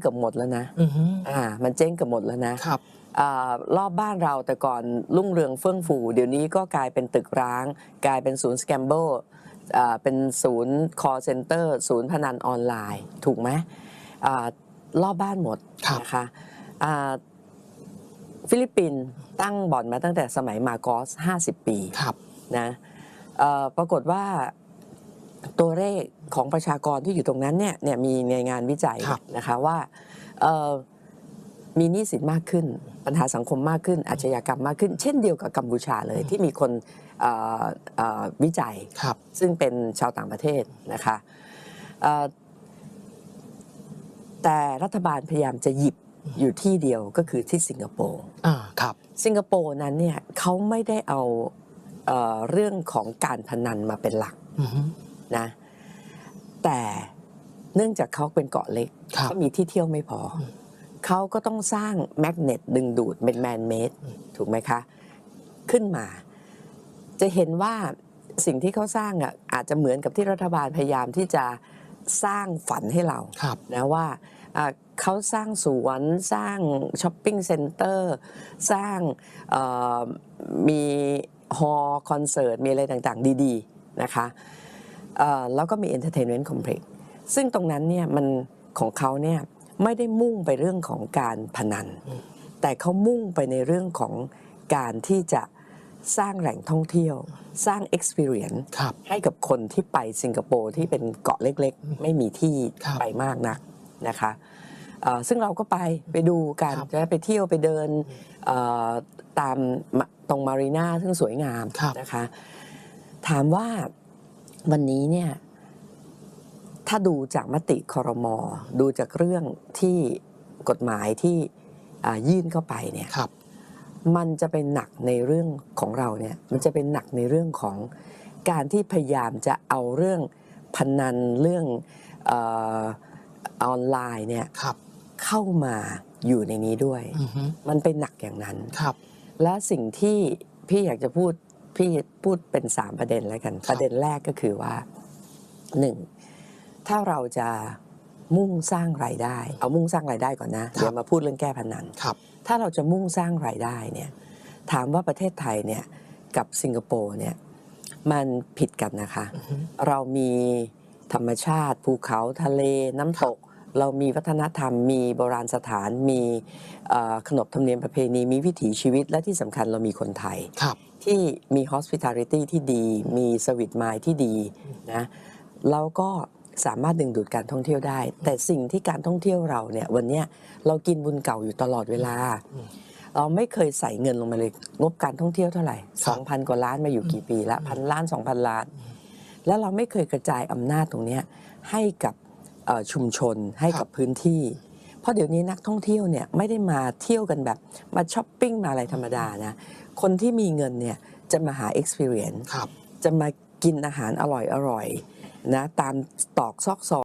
เกือบหมดแล้วนะอือฮึอ่า มันเจ๊งเกือบหมดแล้วนะครับอ่ารอบบ้านเราแต่ก่อนรุ่งเรืองเฟื่องฟูเดี๋ยวนี้ก็กลายเป็นตึกร้าง กลายเป็นศูนย์สแกมเบิลอ่าเป็นศูนย์ call center ศูนย์พนันออนไลน์ ถูกไหมอ่ารอบบ้านหมดครับนะคะอ่าฟิลิปปินส์ตั้งบ่อนมาตั้งแต่สมัยมาโกส 50 ปีครับนะเอ่อปรากฏว่า ตัวเลขของประชากรที่อยู่ตรงนั้นเนี่ยเนี่ยมีในงานวิจัยครับนะคะว่าเอ่อมีหนี้สินมากขึ้น ปัญหาสังคมมากขึ้น อาชญากรรมมากขึ้น เช่นเดียวกับกัมพูชาเลยที่มีคนเอ่อเอ่อวิจัยครับซึ่งเป็นชาวต่างประเทศนะคะเอ่อแต่รัฐบาลพยายามจะหยิบอยู่ที่เดียวก็คือที่สิงคโปร์อ่าครับ สิงคโปร์นั้นเนี่ยเขาไม่ได้เอาเอ่อเรื่องของการพนันมาเป็นหลักอือฮึ นะแต่เนื่องจากเขาเป็นเกาะเล็กครับเขามีที่เที่ยวไม่พออเขาก็ต้องสร้างแมกเนตดึงดูดเป็นแมนเมดถูกไหมคะ ขึ้นมา จะเห็นว่าสิ่งที่เขาสร้างอะอาจจะเหมือนกับที่รัฐบาลพยายามที่จะสร้างฝันให้เราครับนะว่าอ่าเขาสร้างสวนสร้างช้อปปิ้งเซ็นเตอร์สร้างเอ่อมีฮอลล์คอนเสิร์ตมีอะไรต่างๆ ดี ๆ นะคะเอ่อ แล้วก็มี Entertainment Complex ซึ่งตรงนั้นเนี่ยมันของเขาเนี่ยไม่ได้มุ่งไปเรื่องของการพนัน แต่เขามุ่งไปในเรื่องของการที่จะสร้างแหล่งท่องเที่ยว สร้าง experience ครับให้กับคนที่ไปสิงคโปร์ที่เป็นเกาะเล็กๆ ไม่มีที่ครับไปมากนักนะคะเอ่อซึ่งเราก็ไปไปดูกันครับจะไปเที่ยวไปเดินเอ่อตามมาตรงมารีนาซึ่งสวยงามครับนะคะ ถามว่า วันนี้เนี่ยถ้าดูจากมติคอรมอดูจากเรื่องที่กฎหมายที่อ่ายื่นเข้าไปเนี่ยครับมันจะเป็นหนักในเรื่องของเราเนี่ยมันจะเป็นหนักในเรื่องของการที่พยายามจะเอาเรื่องพนันเรื่องเออออนไลน์เนี่ยครับเข้ามาอยู่ในนี้ด้วยอือฮึมันเป็นหนักอย่างนั้นครับและสิ่งที่พี่อยากจะพูด พี่พูดเป็นสามประเด็นแล้วกันครับประเด็นแรกก็คือว่าหนึ่งถ้าเราจะมุ่งสร้างรายได้ เอามุ่งสร้างรายได้ก่อนนะเดี๋ยวมาพูดเรื่องแก้พนันครับถ้าเราจะมุ่งสร้างรายได้เนี่ยถามว่าประเทศไทยเนี่ยกับสิงคโปร์เนี่ยมันผิดกันนะคะอือฮึเรามีธรรมชาติภูเขาทะเลน้ำตก เรามีวัฒนธรรม มีโบราณสถาน มีเอ่อขนบธรรมเนียมประเพณี มีวิถีชีวิต และที่สำคัญเรามีคนไทยครับที่มี hospitality ที่ดี มีสวิตไมล์ที่ดีนะเราก็สามารถดึงดูดการท่องเที่ยวได้ แต่สิ่งที่การท่องเที่ยวเราเนี่ยวันเนี้ยเรากินบุญเก่าอยู่ตลอดเวลาอืมเราไม่เคยใส่เงินลงมาเลยงบการท่องเที่ยวเท่าไหร่ครับ2,000 กว่าล้านมาอยู่กี่ปีละพันล้าน 2,000 ล้าน แล้วเราไม่เคยกระจายอำนาจตรงเนี้ยให้กับเอ่อ ชุมชนให้กับพื้นที่ เพราะเดี๋ยวนี้นักท่องเที่ยวเนี่ยไม่ได้มาเที่ยวกันแบบมาช้อปปิ้งมาอะไรธรรมดานะคนที่มีเงินเนี่ยจะมาหา experience ครับจะมากินอาหารอร่อยๆนะตามตอกซอกซอย